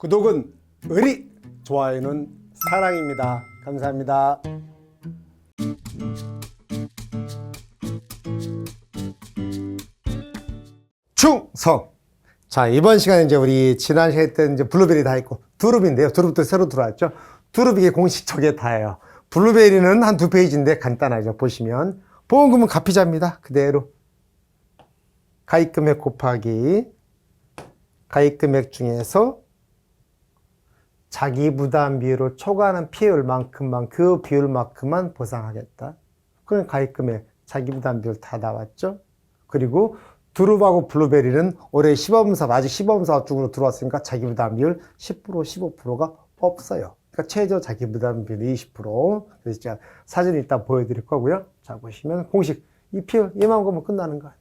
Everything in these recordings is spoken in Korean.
구독은 의리, 좋아요는 사랑입니다. 감사합니다. 충성. 자, 이번 시간에 이제 우리 지난 시간에 했던 이제 블루베리 다 했고, 두릅인데요. 두릅도 새로 들어왔죠. 두릅 이게 공식 저게 다예요. 블루베리는 한 두 페이지인데 간단하죠. 보시면. 보험금은 가피자입니다. 그대로. 가입금액 곱하기 가입금액 중에서 자기 부담 비율을 초과하는 피해율만큼만 그 비율만큼만 보상하겠다. 그럼 가입금액 자기 부담 비율 다 나왔죠. 그리고 두릅하고 블루베리는 올해 시범 사업 아직 시범 사업 중으로 들어왔으니까 자기 부담 비율 10% 15%가 없어요. 그러니까 최저 자기 부담 비율 20%. 그래서 제가 사진 이따 보여드릴 거고요. 자 보시면 공식 이 피해율 얘만 보면 끝나는 거 아니에요.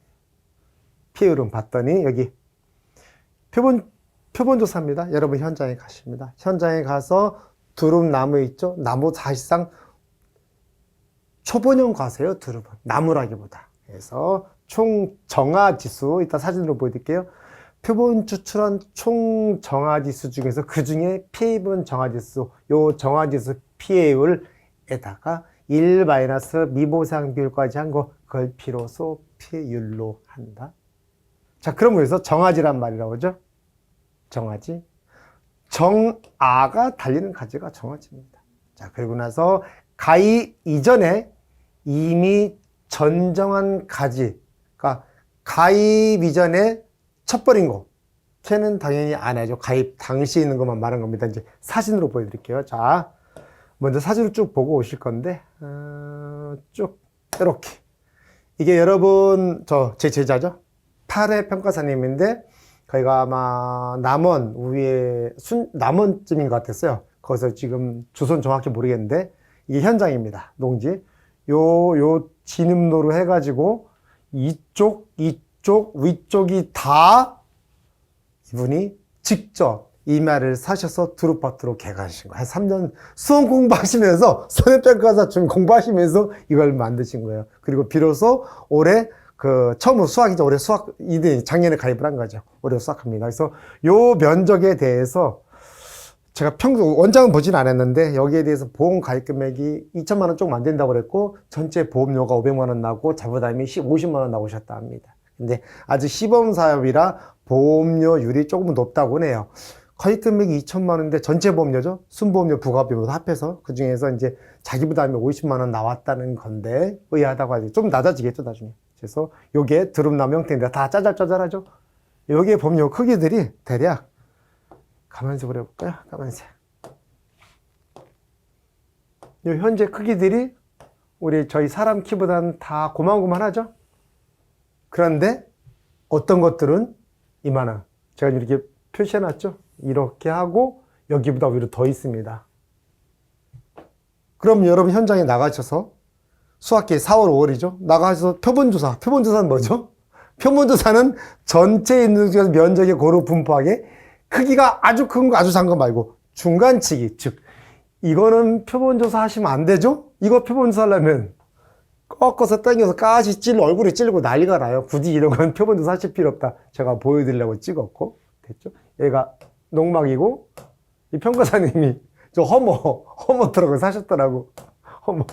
피해율은 봤더니 여기 표본 표본조사입니다. 여러분 현장에 가십니다. 현장에 가서 두릅 나무 있죠? 나무 사실상 초본형 과세요, 두릅은. 나무라기보다. 그래서 총 정화 지수, 이따 사진으로 보여드릴게요. 표본 추출한 총 정화 지수 중에서 그 중에 피해 입은 정화 지수, 요 정화 지수 피해율에다가 1 마이너스 미보상 비율까지 한 거, 그걸 비로소 피해율로 한다. 자, 그럼 여기서 정화지란 말이라고 하죠? 정화지. 정아가 달리는 가지가 정화지입니다. 자, 그리고 나서 가위 이전에 이미 전정한 가지, 그러니까 가입 이전에 첫버린 거, 걔는 당연히 안 해죠. 가입 당시에 있는 것만 말한 겁니다. 이제 사진으로 보여드릴게요. 자, 먼저 사진을 쭉 보고 오실 건데, 어, 쭉, 이렇게. 이게 여러분, 저, 제 제자죠? 8회 평가사님인데, 거기가 아마 남원 위에 순, 남원쯤인 것 같았어요. 거기서 지금 주소는 정확히 모르겠는데, 이게 현장입니다. 농지. 요, 요 진입로로 해가지고, 이쪽, 이쪽, 위쪽이 다 이분이 직접 이마를 사셔서 두루파트로 개간하신 거예요. 한 3년 수험 공부하시면서, 손해평가사 중 공부하시면서 이걸 만드신 거예요. 그리고 비로소 올해 그 처음으로 수학이죠. 올해 수학 이들 작년에 가입을 한 거죠. 올해 수학합니다. 그래서 요 면적에 대해서 제가 평소 원장은 보진 않았는데 여기에 대해서 보험 가입 금액이 2천만 원 조금 안 된다고 그랬고 전체 보험료가 500만 원 나고 자부담이 50만 원 나오셨다 합니다. 근데 아직 시범 사업이라 보험료율이 조금 높다고 해요. 가입 금액이 2천만 원인데 전체 보험료죠. 순보험료 부가비용도 합해서 그 중에서 이제 자기 부담이 50만 원 나왔다는 건데 의아하다고 하지. 좀 낮아지겠죠 나중에. 그래서 요게 드럼나무 형태인데 다 짜잘짜잘하죠. 요게 보험료 크기들이 대략 가만색으로 해볼까요? 가만색. 요 현재 크기들이 우리 저희 사람 키보다는 다 고만고만하죠? 그런데 어떤 것들은 이만한. 제가 이렇게 표시해놨죠? 이렇게 하고 여기보다 오히려 더 있습니다. 그럼 여러분 현장에 나가셔서 수학기 4월, 5월이죠? 나가셔서 표본조사. 표본조사는 뭐죠? 표본조사는 전체 있는 중에서 면적의 고루 분포하게 크기가 아주 큰 거, 아주 작은 거 말고 중간치기. 즉, 이거는 표본조사 하시면 안 되죠? 이거 표본조사 하려면 꺾어서 당겨서 가시 찔러 얼굴에 찔고 난리가 나요. 굳이 이런 건 표본조사 하실 필요 없다. 제가 보여드리려고 찍었고. 됐죠? 얘가 농막이고, 이 평가사님이 저 허머, 허머 트럭을 사셨더라고. 허머.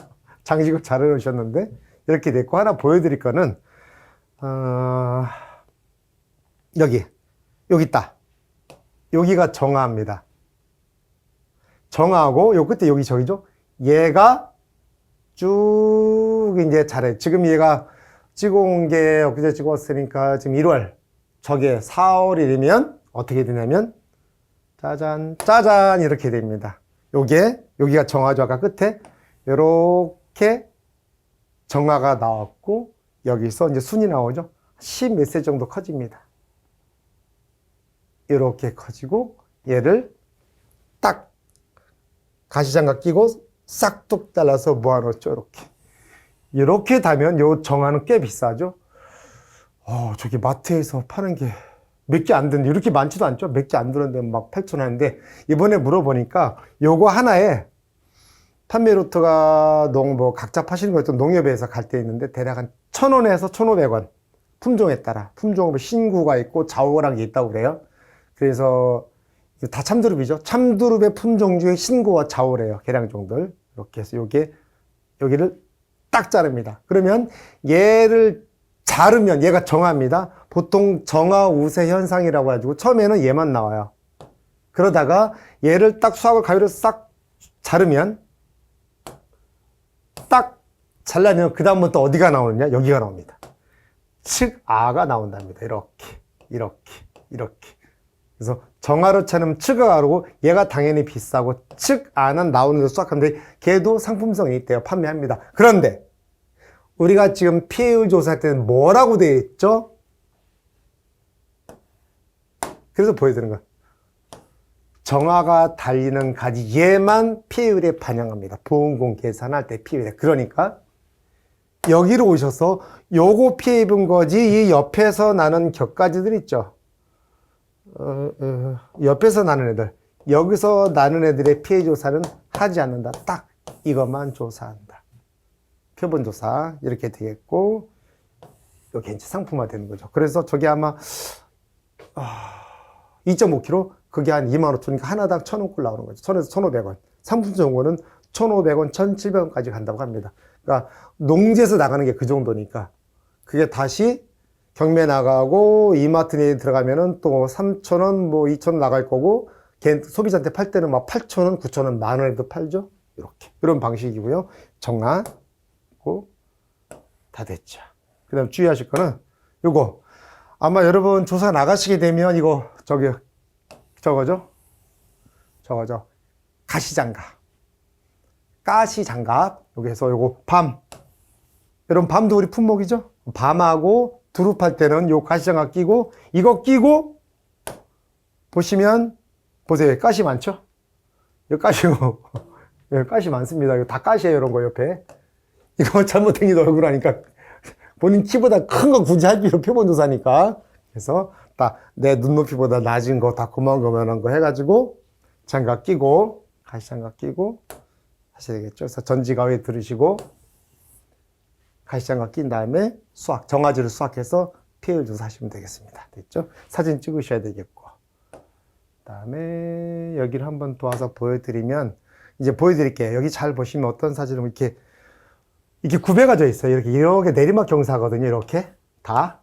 장식을 잘 해놓으셨는데, 이렇게 됐고, 하나 보여드릴 거는, 어, 여기, 여기 있다. 여기가 정화입니다. 정화하고, 요 끝에 여기 저기죠? 얘가 쭉 이제 잘해. 지금 얘가 찍어온 게 엊그제 찍었으니까 지금 1월. 저게 4월이면 어떻게 되냐면, 짜잔, 짜잔, 이렇게 됩니다. 요게, 여기가 정화죠. 아까 끝에. 요렇게 정화가 나왔고, 여기서 이제 순이 나오죠. 10몇세 정도 커집니다. 이렇게 커지고, 얘를 딱 가시장갑 끼고 싹둑 잘라서 모아놓죠. 이렇게. 이렇게 다면 요 정화는 꽤 비싸죠. 어, 저기 마트에서 파는 게 몇 개 안 드는데, 이렇게 많지도 않죠? 몇 개 안 드는데 막 8천 원인데, 이번에 물어보니까 요거 하나에 판매 루트가 농, 뭐 각자 파시는 거 있던 농협에서 갈 때 있는데 대략 한 1,000원에서 1,500원. 품종에 따라. 품종으로 신구가 있고 게 있다고 그래요. 그래서 다 참두릅이죠. 참두릅의 품종주의 신고와 자오래요. 계량종들. 이렇게 해서 요게, 여기를 딱 자릅니다. 그러면 얘를 자르면 얘가 정화입니다. 보통 정화 우세 현상이라고 해가지고 처음에는 얘만 나와요. 그러다가 얘를 딱 수학을 가위로 싹 자르면 딱 잘라내면 그 다음부터 또 어디가 나오느냐? 여기가 나옵니다. 측아가 나온답니다. 이렇게, 이렇게, 이렇게. 그래서 정화로 차는 측아가고 얘가 당연히 비싸고 측아는 나오는 데 수확하는데 걔도 상품성이 있대요. 판매합니다. 그런데 우리가 지금 피해율 조사할 때는 뭐라고 되어 있죠? 그래서 보여드리는 거예요. 정화가 달리는 가지 얘만 피해율에 반영합니다. 보험금 계산할 때 피해율에. 그러니까 여기로 오셔서 요거 피해 입은 거지 이 옆에서 나는 격가지들 있죠. 어, 어, 옆에서 나는 애들. 여기서 나는 애들의 피해 조사는 하지 않는다. 딱 이것만 조사한다. 표본 조사 이렇게 되겠고 이게 이제 상품화 되는 거죠. 그래서 저게 아마 아, 2.5kg 그게 한 2만 5천이니까 하나당 1,000원꼴 나오는 거죠. 1,000에서 1,500원. 상품 정보는 1,500원, 1,700원까지 간다고 합니다. 그러니까 농지에서 나가는 게 그 정도니까 그게 다시 경매 나가고 이마트 에 들어가면은 또 3,000원, 뭐 2,000원 나갈 거고 걔 소비자한테 팔 때는 막 8,000원, 9,000원, 만 원에도 팔죠. 이렇게. 그런 방식이고요. 정화. 다 됐죠. 그 다음 주의하실 거는 요거. 아마 여러분 조사 나가시게 되면 이거 저기 저거죠? 저거죠. 가시장갑. 가시장갑. 여기서 요거 밤. 여러분 밤도 우리 품목이죠? 밤하고 두릅할 때는 요 가시장갑 끼고 이거 끼고 보시면 보세요. 가시 많죠? 이거 가시고 예, 가시 많습니다. 이거 다 가시예요. 이런 거 옆에. 이거 잘못생긴 얼굴 하니까 본인 키보다 큰 거 굳이 할 필요 표본 조사니까. 그래서 딱내 눈높이보다 낮은 거 다 고만고만한 거 해가지고 장갑 끼고 가시 장갑 끼고 하셔야 되겠죠. 그래서 전지가위 들으시고 가시 장갑 낀 다음에 수학 정화지를 수확해서 피해를 조사하시면 되겠습니다. 됐죠? 사진 찍으셔야 되겠고. 그다음에 여기를 한번 도와서 보여드리면 이제 보여드릴게요. 여기 잘 보시면 어떤 사진은 이렇게 이렇게 구배가 져 있어요. 이렇게 이렇게 내리막 경사거든요. 이렇게 다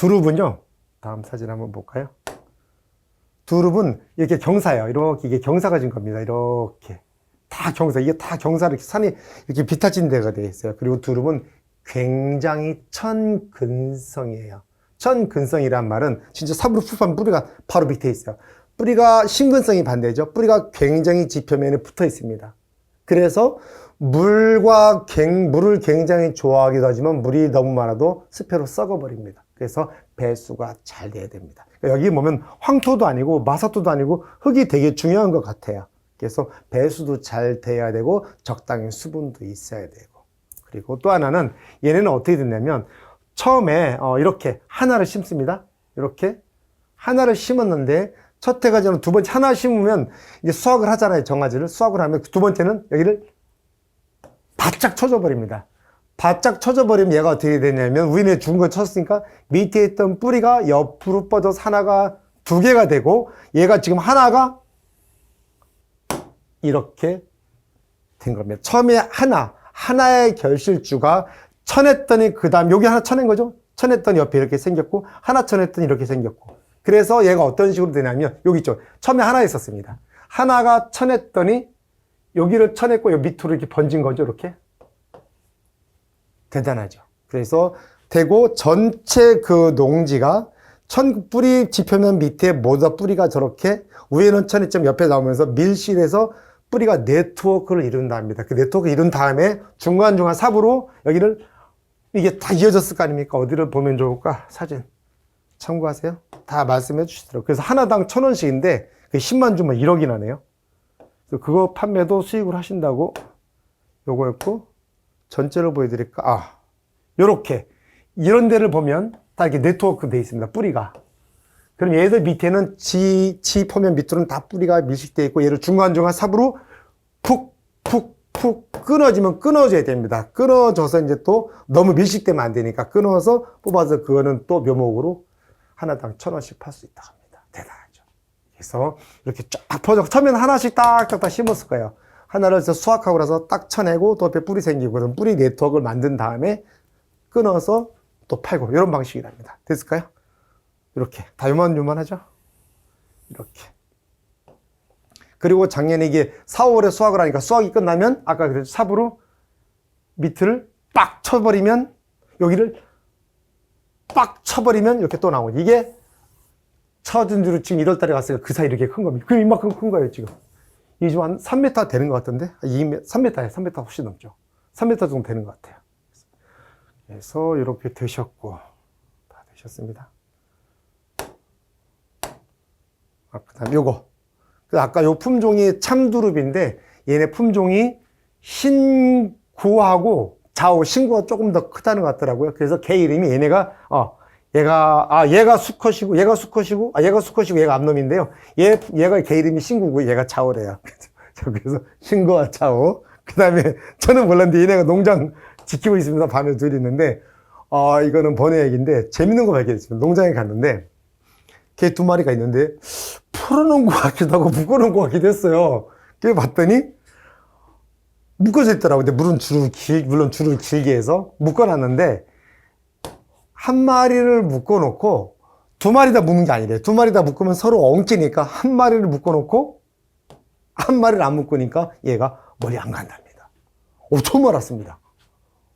두릅은요. 다음 사진 한번 볼까요? 두릅은 이렇게 경사예요. 이렇게 이게 경사가 진 겁니다. 이렇게 다 경사. 이게 다 경사로 이렇게 산이 이렇게 비타진 데가 되어 있어요. 그리고 두릅은 굉장히 천근성이에요. 천근성이란 말은 진짜 삽으로 푹한 뿌리가 바로 밑에 있어요. 뿌리가 심근성이 반대죠. 뿌리가 굉장히 지표면에 붙어 있습니다. 그래서 물과 갱, 물을 굉장히 좋아하기도 하지만 물이 너무 많아도 습해로 썩어버립니다. 그래서 배수가 잘 돼야 됩니다. 여기 보면 황토도 아니고 마사토도 아니고 흙이 되게 중요한 것 같아요. 그래서 배수도 잘 돼야 되고 적당히 수분도 있어야 되고 그리고 또 하나는 얘네는 어떻게 됐냐면 처음에 어, 이렇게 하나를 심습니다. 이렇게 하나를 심었는데 첫 해가 저는 두 번째 하나 심으면 이제 수확을 하잖아요. 정화지를 수확을 하면 두 번째는 여기를 바짝 쳐져 버립니다. 바짝 쳐져 버리면 얘가 어떻게 되냐면 우리는 죽은 거 쳤으니까 밑에 있던 뿌리가 옆으로 뻗어서 하나가 두 개가 되고 얘가 지금 하나가 이렇게 된 겁니다. 처음에 하나, 하나의 결실주가 쳐냈더니 그 다음 여기 하나 쳐낸 거죠? 쳐냈더니 옆에 이렇게 생겼고 하나 쳐냈더니 이렇게 생겼고 그래서 얘가 어떤 식으로 되냐면 여기 있죠. 처음에 하나 있었습니다. 하나가 쳐냈더니 여기를 쳐냈고 여기 밑으로 이렇게 번진 거죠. 이렇게 대단하죠. 그래서 되고 전체 그 농지가 천 뿌리 지표면 밑에 모두 뿌리가 저렇게 위에는 천이점 옆에 나오면서 밀실에서 뿌리가 네트워크를 이룬다 합니다. 그 네트워크 이룬 다음에 중간중간 삽으로 여기를 이게 다 이어졌을 거 아닙니까? 어디를 보면 좋을까? 사진 참고하세요. 다 말씀해 주시더라고요. 그래서 하나당 천 원씩인데 그 10만 주면 1억이 나네요. 그거 판매도 수익을 하신다고 요거였고 전체를 보여드릴까? 아, 요렇게 이런 데를 보면 다 이렇게 네트워크 돼 있습니다. 뿌리가. 그럼 얘들 밑에는 지, 지 포면 밑으로는 다 뿌리가 밀식되어 있고 얘를 중간중간 삽으로 푹, 푹, 푹 끊어지면 끊어줘야 됩니다. 끊어져서 이제 또 너무 밀식되면 안 되니까 끊어서 뽑아서 그거는 또 묘목으로 하나당 천 원씩 팔 수 있다 합니다. 대단하죠. 그래서 이렇게 쫙 퍼져 처음에는 하나씩 딱딱딱 심었을 거예요. 하나를 수확하고 나서 딱 쳐내고 또 옆에 뿌리 생기고 그럼 뿌리 네트워크를 만든 다음에 끊어서 또 팔고 이런 방식이랍니다. 됐을까요? 이렇게 다 요만 요만하죠? 이렇게. 그리고 작년에 이게 4, 5월에 수확을 하니까 수확이 끝나면 아까 그랬죠 삽으로 밑을 빡 쳐버리면 여기를 빡 쳐버리면 이렇게 또 나오고 이게 쳐준 지로 지금 1월 달에 갔으니까 그 사이 이렇게 큰 겁니다. 그럼 이만큼 큰 거예요, 지금. 이 지금 한 3m 되는 것 같던데? 2m, 3m에 3m 훨씬 넘죠. 3m 정도 되는 것 같아요. 그래서 이렇게 되셨고, 다 되셨습니다. 아, 그 다음 요거. 그 아까 요 품종이 참두릅인데, 얘네 품종이 신구하고 좌우 신구가 조금 더 크다는 것 같더라고요. 그래서 개 이름이 얘네가, 어, 얘가, 아, 얘가 수컷이고, 얘가 수컷이고, 아, 얘가 수컷이고, 얘가 암놈인데요. 얘, 얘가 개 이름이 신구고, 얘가 차오래요. 그래서 신구와 차오. 그 다음에 저는 몰랐는데 얘네가 농장 지키고 있습니다. 밤에 둘이 있는데, 아, 이거는 번외 얘기인데, 재밌는 거 발견했습니다. 농장에 갔는데, 개두 마리가 있는데, 풀어놓은 것 같기도 하고, 묶어놓은 것 같기도 했어요. 그래 봤더니, 묶어져 있더라고요. 근데 물론 줄을 길, 물론 줄을 길게 해서 묶어놨는데, 한 마리를 묶어놓고 두 마리 다 묶는 게 아니래. 두 마리 다 묶으면 서로 엉키니까 한 마리를 묶어놓고 한 마리를 안 묶으니까 얘가 머리 안 간답니다. 오, 처음 알았습니다.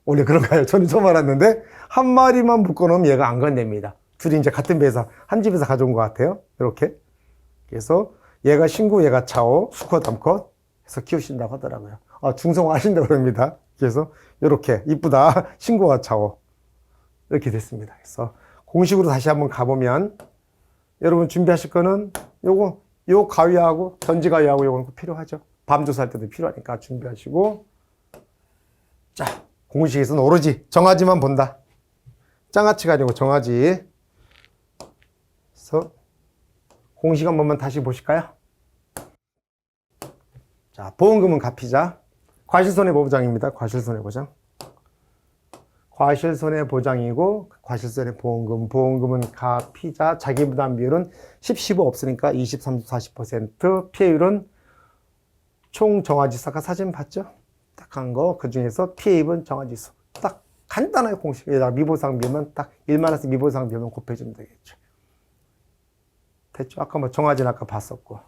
원래 그런가요? 저는 처음 알았는데 한 마리만 묶어놓으면 얘가 안 간답니다. 둘이 이제 같은 배에서 한 집에서 가져온 것 같아요. 이렇게. 그래서 얘가 신구, 얘가 차오, 수컷, 암컷 해서 키우신다고 하더라고요. 아, 중성화 하신다고 그럽니다. 그래서 이렇게 이쁘다. 신구와 차오. 이렇게 됐습니다. 그래서 공식으로 다시 한번 가보면 여러분 준비하실 거는 요거 요 가위하고 전지 가위하고 요거는 꼭 필요하죠. 밤 조사할 때도 필요하니까 준비하시고 자 공식에서는 오로지 정아지만 본다. 장아찌가 아니고 정아지. 그래서 공식 한 번만 다시 보실까요? 자 보험금은 갚이자 과실손해보장입니다. 과실손해보장. 과실손해 보장이고 과실손해 보험금, 보험금은 가 피자, 자기부담 비율은 10, 15 없으니까 20, 30, 40% 피해율은 총 정화지수가 사진 봤죠? 딱 한 거, 그 중에서 피해입은 정화지수. 딱 간단하게 공식에다가 미보상 비면 딱 1만원씩 미보상 비면 곱해주면 되겠죠. 됐죠? 아까 뭐 정화진 아까 봤었고.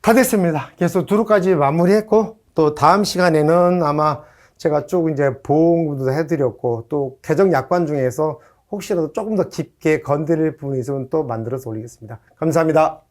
다 됐습니다. 그래서 두루까지 마무리했고, 또 다음 시간에는 아마 제가 쭉 이제 보험도 해드렸고 또 개정 약관 중에서 혹시라도 조금 더 깊게 건드릴 부분이 있으면 또 만들어서 올리겠습니다. 감사합니다.